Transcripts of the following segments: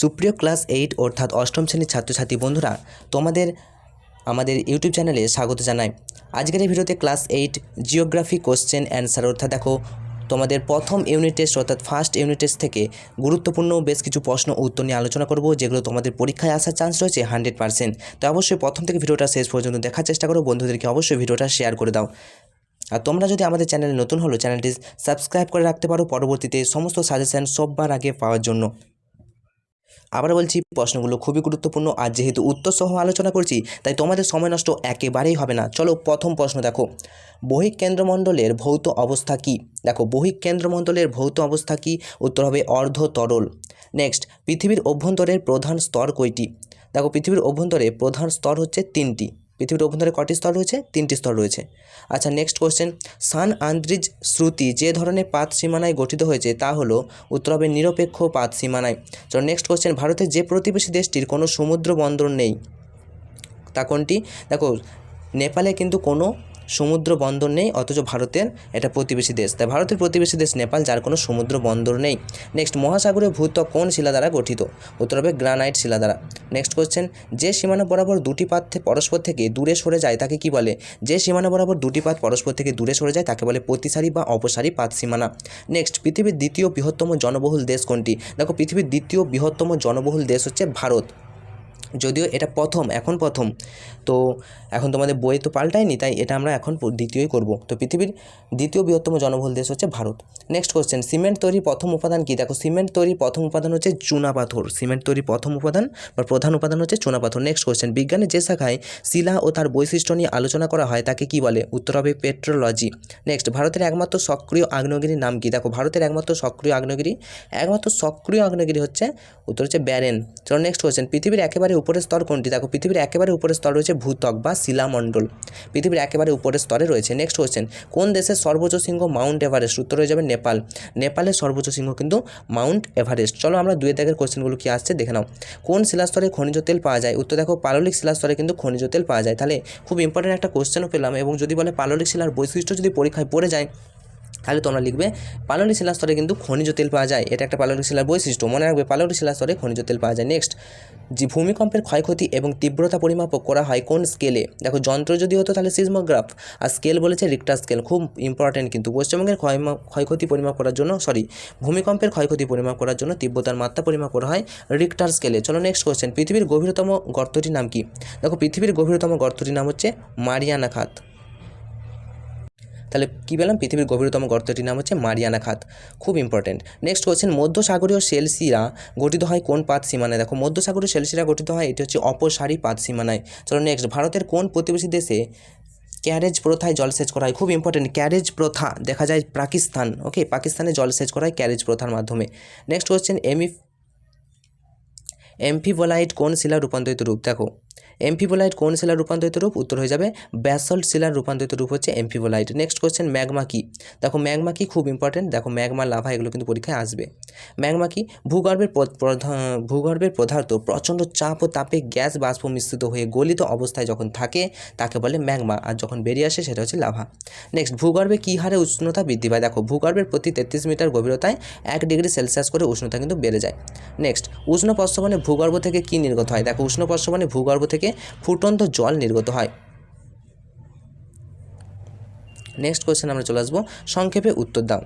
সুপ্রিয় class eight অর্থাৎ অষ্টম শ্রেণির ছাত্রছাত্রী বন্ধুরা, তোমাদের, আমাদের ইউটিউব চ্যানেলে স্বাগত জানাই। আজকের এই ভিডিওতে class eight geography question answer, অর্থাৎ দেখো, তোমাদের প্রথম ইউনিট টেস্ট, অর্থাৎ ফার্স্ট ইউনিট টেস্ট থেকে গুরুত্বপূর্ণ বেশ কিছু প্রশ্ন উত্তর নিয়ে আলোচনা করব, যেগুলো তোমাদের পরীক্ষায় আসার চান্স রয়েছে হান্ড্রেড পার্সেন্ট তো অবশ্যই প্রথম থেকে ভিডিওটা শেষ পর্যন্ত দেখার চেষ্টা করো, বন্ধুদেরকে অবশ্যই ভিডিওটা শেয়ার করে দাও। আর তোমরা যদি আমাদের চ্যানেলে নতুন হলো, চ্যানেলটি সাবস্ক্রাইব করে রাখতে পারো, পরবর্তীতে সমস্ত সাজেশন সববার আগে পাওয়ার জন্য। আবার বলছি, প্রশ্নগুলো খুবই গুরুত্বপূর্ণ আর যেহেতু উত্তর সহ আলোচনা করছি, তাই তোমাদের সময় নষ্ট একেবারেই হবে না। চলো প্রথম প্রশ্ন দেখো। বহিক কেন্দ্রমণ্ডলের ভৌত অবস্থা কি? দেখো বহিক কেন্দ্রমণ্ডলের ভৌত অবস্থা কি? উত্তর হবে অর্ধ তরল নেক্সট পৃথিবীর অভ্যন্তরের প্রধান স্তর কয়টি? দেখো, পৃথিবীর অভ্যন্তরে প্রধান স্তর হচ্ছে তিনটি। পৃথিবীর অভ্যন্তরে কটি স্তর রয়েছে? তিনটি স্তর রয়েছে। আচ্ছা নেক্সট কোয়েশ্চেন সান আন্দ্রিজ শ্রুতি যে ধরনের পাত সীমানায় গঠিত হয়েছে তা হলো উত্তর হবে নিরপেক্ষ পাত সীমানায়। চলো নেক্সট কোশ্চেন ভারতের যে প্রতিবেশী দেশটির কোনো সমুদ্র বন্দর নেই, তা কোনটি? দেখো, নেপালে কিন্তু কোনো সমুদ্র বন্দর নেই, অথচ ভারতের এটা প্রতিবেশী দেশ। তাই ভারতের প্রতিবেশী দেশ নেপাল, যার কোনো সমুদ্র বন্দর নেই। নেক্সট মহাসাগরীয় ভূত্বক কোন শিলা দ্বারা গঠিত? উত্তর হবে গ্রানাইট শিলা দ্বারা। নেক্সট কোশ্চেন যে সীমানা বরাবর দুটি পাত থে- পরস্পর থেকে দূরে সরে যায় তাকে কি বলে? যে সীমানা বরাবর দুটি পাত পরস্পর থেকে দূরে সরে যায় তাকে বলে প্রতিসারী বা অপসারী পাত সীমানা। নেক্সট পৃথিবীর দ্বিতীয় বৃহত্তম জনবহুল দেশ কোনটি? দেখো, পৃথিবীর দ্বিতীয় বৃহত্তম জনবহুল দেশ হচ্ছে ভারত। যদিও এটা প্রথম, এখন প্রথম। তো এখন তোমাদের বই তো পাল্টায়নি, তাই এটা আমরা এখন দ্বিতীয়ই করব। তো পৃথিবীর দ্বিতীয় বৃহত্তম জনবহুল দেশ হচ্ছে ভারত। নেক্সট কোশ্চেন সিমেন্ট তৈরির প্রথম উপাদান কী? দেখো, সিমেন্ট তৈরির প্রথম উপাদান হচ্ছে চুনাপাথর সিমেন্ট তৈরির প্রথম উপাদান বা প্রধান উপাদান হচ্ছে চুনাপাথর নেক্সট কোশ্চেন বিজ্ঞানের যে শাখায় শিলা ও তার বৈশিষ্ট্য নিয়ে আলোচনা করা হয়, তাকে কি বলে? উত্তর হবে পেট্রোলজি। নেক্সট ভারতের একমাত্র সক্রিয় আগ্নেয়গিরির নাম কি? দেখো, ভারতের একমাত্র সক্রিয় আগ্নেয়গিরি, একমাত্র সক্রিয় আগ্নেয়গিরি হচ্ছে, উত্তর হচ্ছে ব্যারেন। চলো নেক্সট কোশ্চেন পৃথিবীর একেবারে উপরের স্তর কোনটি? দেখো, পৃথিবীর একেবারে উপরের স্তর রয়েছে ভূত্বক বা শিলামণ্ডল। পৃথিবীর একেবারে উপরের স্তরে রয়েছে। নেক্সট কোশ্চেন কোন দেশের সর্বোচ্চ শৃঙ্গ মাউন্ট এভারেস্ট উত্তর হয়ে যাবে নেপাল। নেপালের সর্বোচ্চ শৃঙ্গ কিন্তু মাউন্ট এভারেস্ট চলো আমরা দুই দাগের কোশ্চেনগুলো কি আসছে দেখে নাও। কোন শিলাস্তরে খনিজ তেল পাওয়া যায়? উত্তর দেখো, পাললিক শিলাস্তরে কিন্তু খনিজ তেল পাওয়া যায়। তাহলে খুব ইম্পর্টেন্ট একটা কোয়েশ্চেনও পেলাম এবং যদি বলে পাললিক শিলার বৈশিষ্ট্য যদি পরীক্ষায় পড়ে যায় তাহলে তোমরা লিখবে পাললিক শিলাস্তরে কিন্তু খনিজ তেল পাওয়া যায়। এটা একটা পাললিক শিলার বৈশিষ্ট্য। মনে রাখবে পাললিক শিলাস্তরে খনিজ তেল পাওয়া যায়। নেক্সট যে ভূমিকম্পের ক্ষয়ক্ষতি এবং তীব্রতা পরিমাপ করা হয় কোন স্কেলে দেখো, যন্ত্র যদি হতো তাহলে সিজমোগ্রাফ আর স্কেল বলেছে রিক্টার স্কেল খুব ইম্পর্টেন্ট কিন্তু পশ্চিমবঙ্গের ক্ষয়, ক্ষয়ক্ষতি পরিমাপ করার জন্য সরি ভূমিকম্পের ক্ষয়ক্ষতি পরিমাপ করার জন্য তীব্রতার মাত্রা পরিমাপ করা হয় রিক্টার স্কেলে চলো নেক্সট কোশ্চেন পৃথিবীর গভীরতম গর্তটির নাম কি? দেখো, পৃথিবীর গভীরতম গর্তটির নাম হচ্ছে মারিয়ানা খাত। তাহলে কী পেলাম? পৃথিবীর গভীরতম গর্তটির নাম হচ্ছে মারিয়ানা খাত। খুব ইম্পর্টেন্ট নেক্সট কোয়েশ্চেন মধ্যসাগরীয় সেলসিরা গঠিত হয় কোন পাত সীমানায়? দেখো, মধ্যসাগরীয় সেলসিরা গঠিত হয়, এটি হচ্ছে অপসারী পাত সীমানায়। চলো নেক্সট ভারতের কোন প্রতিবেশী দেশে ক্যারেজ প্রথায় জলসেচ করা হয়? খুব ইম্পর্টেন্ট ক্যারেজ প্রথা, দেখা যায় পাকিস্তান ওকে পাকিস্তানে জলসেচ করা হয় ক্যারেজ প্রথার মাধ্যমে। নেক্সট কোয়েশ্চেন এমি এমফিবোলাইট কোন শিলা রূপান্তরিত রূপ? দেখো এমফিবোলাইট কোন শিলার রূপান্তরিত রূপ? উত্তর হয়ে যাবে ব্যাসল্ট শিলার রূপান্তরিত রূপ হচ্ছে এমফিবোলাইট। নেক্সট কোশ্চেন ম্যাগমা কি? দেখো, ম্যাগমা কি খুব ইম্পর্টেন্ট দেখো, ম্যাগমা, লাভা, এগুলো কিন্তু পরীক্ষায় আসবে। ম্যাগমা কি? ভূগর্ভের ভূগর্ভের পদার্থ প্রচণ্ড চাপ ও তাপে গ্যাস বাষ্প মিশ্রিত হয়ে গলিত অবস্থায় যখন থাকে, তাকে বলে ম্যাগমা। আর যখন বেরিয়ে আসে, সেটা হচ্ছে লাভা। নেক্সট ভূগর্ভে কী হারে উষ্ণতা বৃদ্ধি পায়? দেখো, ভূগর্ভের প্রতি তেত্রিশ মিটার গভীরতায় এক ডিগ্রি সেলসিয়াস করে উষ্ণতা কিন্তু বেড়ে যায়। নেক্সট উষ্ণ প্রস্রবণে ভূগর্ভ থেকে কী নির্গত হয়? দেখো, উষ্ণ প্রস্রবণে ভূগর্ভ থেকে ফুটন্ত জল নির্গত হয়। নেক্সট কোয়েশ্চেন আমরা চলে আসব। সংক্ষেপে উত্তর দাও।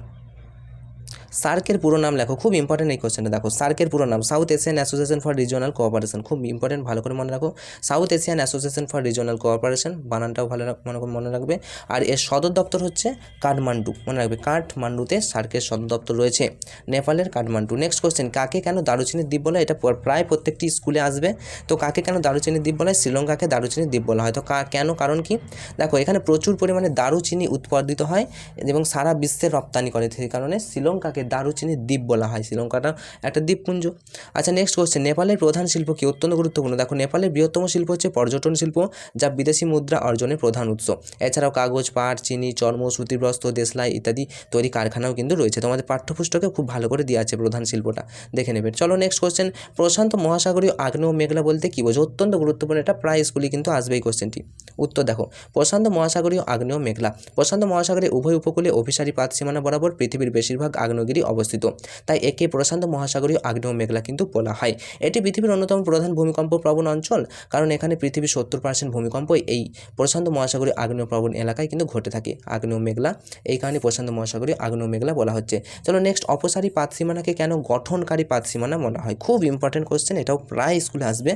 সার্কের পুরো নাম লেখো, খুব ইম্পর্টেন্ট এই কোশ্চেনটা দেখো, সার্কের পুরো নাম South Asian Association for Regional Cooperation খুব ইম্পর্টেন্ট ভালো করে মনে রাখো। South Asian Association for Regional Cooperation বানানটাও ভালো মনে করে মনে রাখবে। আর এর সদর দপ্তর হচ্ছে কাঠমান্ডু মনে রাখবে। কাঠমান্ডুতে সার্কের সদর দপ্তর রয়েছে, নেপালের কাঠমান্ডু নেক্সট কোশ্চেন কাকে কেন দারুচিনির দ্বীপ বলে এটা প্রায় প্রত্যেকটি স্কুলে আসবে। তো কাকে কেন দারুচিনির দ্বীপ বলে শ্রীলঙ্কাকে দারুচিনির দ্বীপ বলা হয়। তো কেন, কারণ কি? দেখো, এখানে প্রচুর পরিমাণে দারুচিনি উৎপাদিত হয় এবং সারা বিশ্বে রপ্তানি করে। সেই কারণে শ্রীলঙ্কাকে দারুচিনির দ্বীপ বলা হয় শ্রীলঙ্কাটা, একটা দ্বীপপুঞ্জ। আচ্ছা নেক্সট কোশ্চেন নেপালের প্রধান শিল্প কি? অত্যন্ত গুরুত্বপূর্ণ। দেখো, নেপালের বৃহত্তম শিল্প হচ্ছে পর্যটন শিল্প, যা বিদেশি মুদ্রা অর্জনের প্রধান উৎস। এছাড়াও কাগজ, পাট, চিনি চর্ম সুতিবস্ত্র দেশলাই ইত্যাদি তৈরি কারখানাও কিন্তু রয়েছে। তোমাদের পাঠ্যপুস্তকে খুব ভালো করে দেওয়া আছে প্রধান শিল্পটা। দেখে নেবে। চলো নেক্সট কোশ্চেন প্রশান্ত মহাসাগরীয় আগ্নেয় মেঘলা বলতে কী বোঝো? অত্যন্ত গুরুত্বপূর্ণ, এটা প্রায় স্কুলে কিন্তু আসবে এই কোশ্চেনটি উত্তর দেখো, প্রশান্ত মহাসাগরীয় আগ্নেয় মেঘলা। প্রশান্ত মহাসাগরের উভয় উপকূলে অভিসারী পাত সীমানা বরাবর পৃথিবীর বেশিরভাগ আগ্নেয়গিরি অবস্থিত। তাই একে প্রশান্ত মহাসাগরীয় আগ্নেয় মেঘলা কিন্তু বলা হয়। এটি পৃথিবীর অন্যতম প্রধান ভূমিকম্প প্রবণ অঞ্চল, কারণ এখানে পৃথিবীর সত্তর পার্সেন্ট ভূমিকম্পই এই প্রশান্ত মহাসাগরীয় আগ্নেয় প্রবণ এলাকায় কিন্তু ঘটে থাকে। আগ্নেয় মেঘলা, এই কারণে প্রশান্ত মহাসাগরীয় আগ্নেয় মেঘলা বলা হচ্ছে। চলো নেক্সট অপসারী পাত সীমানাকে কেন গঠনকারী পাত সীমানা বলা হয়? খুব ইম্পর্টেন্ট কোশ্চেন এটাও প্রায় স্কুলে আসবে।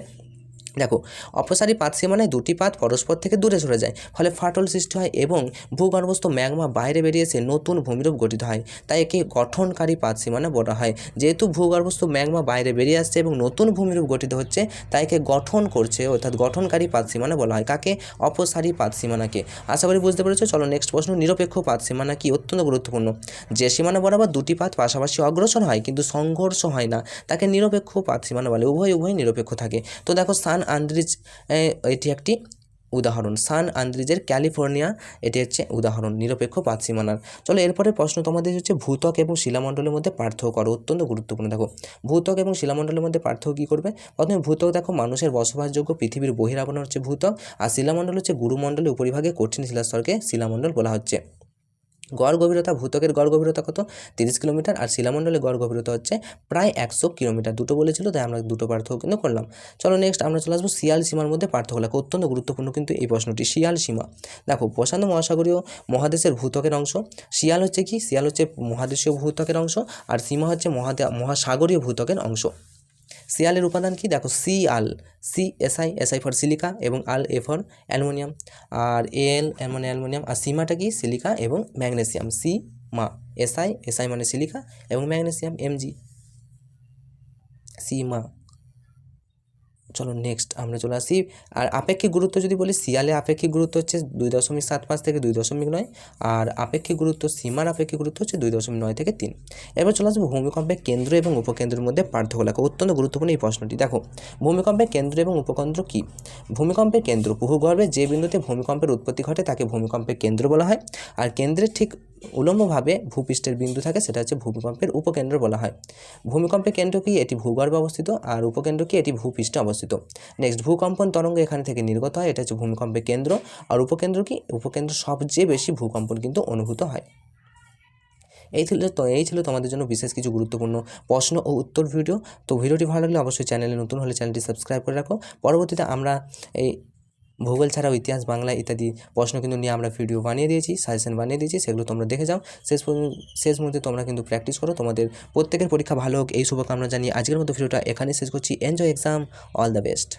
দেখো, অপসারী পাত সীমানায় দুটি পাত পরস্পর থেকে দূরে সরে যায়, ফলে ফাটল সৃষ্টি হয় এবং ভূগর্ভস্থ ম্যাগমা বাইরে বেরিয়ে এসে নতুন ভূমিরূপ গঠিত হয়। তাই একে গঠনকারী পাত সীমানা বলা হয়। যেহেতু ভূগর্ভস্থ ম্যাগমা বাইরে বেরিয়ে আসছে এবং নতুন ভূমিরূপ গঠিত হচ্ছে, তাই একে গঠন করছে, অর্থাৎ গঠনকারী পাত সীমানা বলা হয়। কাকে? অপসারী পাত সীমানাকে। আশা করি বুঝতে পেরেছ, চলো নেক্সট প্রশ্ন, নিরপেক্ষ পাত সীমানা কি? অত্যন্ত গুরুত্বপূর্ণ। যে সীমানা বরাবর দুটি পাত পাশাপাশি অগ্রসর হয়, কিন্তু সংঘর্ষ হয় না, তাকে নিরপেক্ষ পাত সীমানা বলে। উভয় উভয় নিরপেক্ষ থাকে। তো দেখো সান আন্দ্রিজ এটি একটি উদাহরণ। সান আন্দ্রিজের ক্যালিফোর্নিয়া, এটি হচ্ছে উদাহরণ, নিরপেক্ষ পাত সীমানার। চলো এরপরে প্রশ্ন তোমাদের হচ্ছে ভূত্বক এবং শিলামণ্ডলের মধ্যে পার্থক্য করো, অত্যন্ত গুরুত্বপূর্ণ। দেখো, ভূত্বক এবং শিলামণ্ডলের মধ্যে পার্থক্য কী করবে? প্রথমে ভূত্বক দেখো, মানুষের বসবাসযোগ্য পৃথিবীর বহিরাবরণ হচ্ছে ভূত্বক, আর শিলামণ্ডল হচ্ছে গুরুমণ্ডলের উপরিভাগে কঠিন শিলাস্তরকে শিলামণ্ডল বলা হচ্ছে। গড় গভীরতা ভূতকের গড় গভীরতা কত? তিরিশ কিলোমিটার। আর শিলামণ্ডলের গড় গভীরতা হচ্ছে প্রায় একশো কিলোমিটার। দুটো বলেছিল, তাই আমরা দুটো পার্থক্য কিন্তু করলাম। চলো নেক্সট আমরা চলে আসব শিয়াল সীমার মধ্যে পার্থক্য লেখা অত্যন্ত গুরুত্বপূর্ণ কিন্তু এই প্রশ্নটি, শিয়াল সীমা। দেখো, প্রশান্ত মহাসাগরীয় মহাদেশের ভূত্বকের অংশ, শিয়াল হচ্ছে কি? শিয়াল হচ্ছে মহাদেশীয় ভূত্বকের অংশ, আর সীমা হচ্ছে মহাসাগরীয় ভূত্বকের অংশ। সিয়ালের উপাদান কি? দেখো Si Al Si S I S I for silica এবং আল এ ফর অ্যালুমিনিয়াম। আর এল মানে অ্যালুমিনিয়াম, আর সিমাটা কি? সিলিকা এবং magnesium. Si, Ma S I S I মানে সিলিকা এবং ম্যাগনেসিয়াম এমজি সি, মা চলো নেক্সট আমরা চলে আসি। আর আপেক্ষিক গুরুত্ব যদি বলি, শিয়ালে আপেক্ষিক গুরুত্ব হচ্ছে দুই দশমিক সাত পাঁচ থেকে দুই দশমিক নয়, আর আপেক্ষিক গুরুত্ব সীমার আপেক্ষিক গুরুত্ব হচ্ছে দুই দশমিক নয় থেকে তিন। এবার চলে আসব ভূমিকম্পের কেন্দ্র এবং উপকেন্দ্রের মধ্যে পার্থক্য লেখা। অত্যন্ত গুরুত্বপূর্ণ এই প্রশ্নটি। দেখো, ভূমিকম্পের কেন্দ্র এবং উপকেন্দ্র কী? ভূমিকম্পের কেন্দ্র ভূগর্ভে যে বিন্দুতে ভূমিকম্পের উৎপত্তি ঘটে তাকে ভূমিকম্পের কেন্দ্র বলা হয়। আর কেন্দ্রের ঠিক উলম্বভাবে ভূপৃষ্ঠের বিন্দু থাকে সেটা হচ্ছে ভূমিকম্পের উপকেন্দ্র বলা হয়। ভূমিকম্পের কেন্দ্র কি? এটি ভূগর্ভে অবস্থিত। আর উপকেন্দ্র কি? এটি ভূপৃষ্ঠে অবস্থিত। নেক্সট ভূকম্পন তরঙ্গ এখানে থেকে নির্গত হয়, এটা হচ্ছে ভূমিকম্পের কেন্দ্র। আর উপকেন্দ্র কি? উপকেন্দ্র সবচেয়ে বেশি ভূকম্পন কিন্তু অনুভূত হয়। এই ছিল তো, এই ছিল তোমাদের জন্য বিশেষ কিছু গুরুত্বপূর্ণ প্রশ্ন ও উত্তর ভিডিও। তো ভিডিওটি ভালো লাগলে অবশ্যই চ্যানেলে নতুন হলে চ্যানেলটি সাবস্ক্রাইব করে রাখো। পরবর্তীতে আমরা এই ভূগোল ছাড়াও ইতিহাস, বাংলা ইত্যাদি প্রশ্ন কিন্তু নিয়ে আমরা ভিডিও বানিয়ে দিয়েছি সাজেশন বানিয়ে দিয়েছি, সেগুলো তোমরা দেখে যাও। শেষ শেষ মুহূর্তে তোমরা কিন্তু প্র্যাকটিস করো। তোমাদের প্রত্যেকের পরীক্ষা ভালো হোক, এই শুভকামনা জানিয়ে আজকের মতো ভিডিওটা এখানে শেষ করছি। Enjoy exam all the best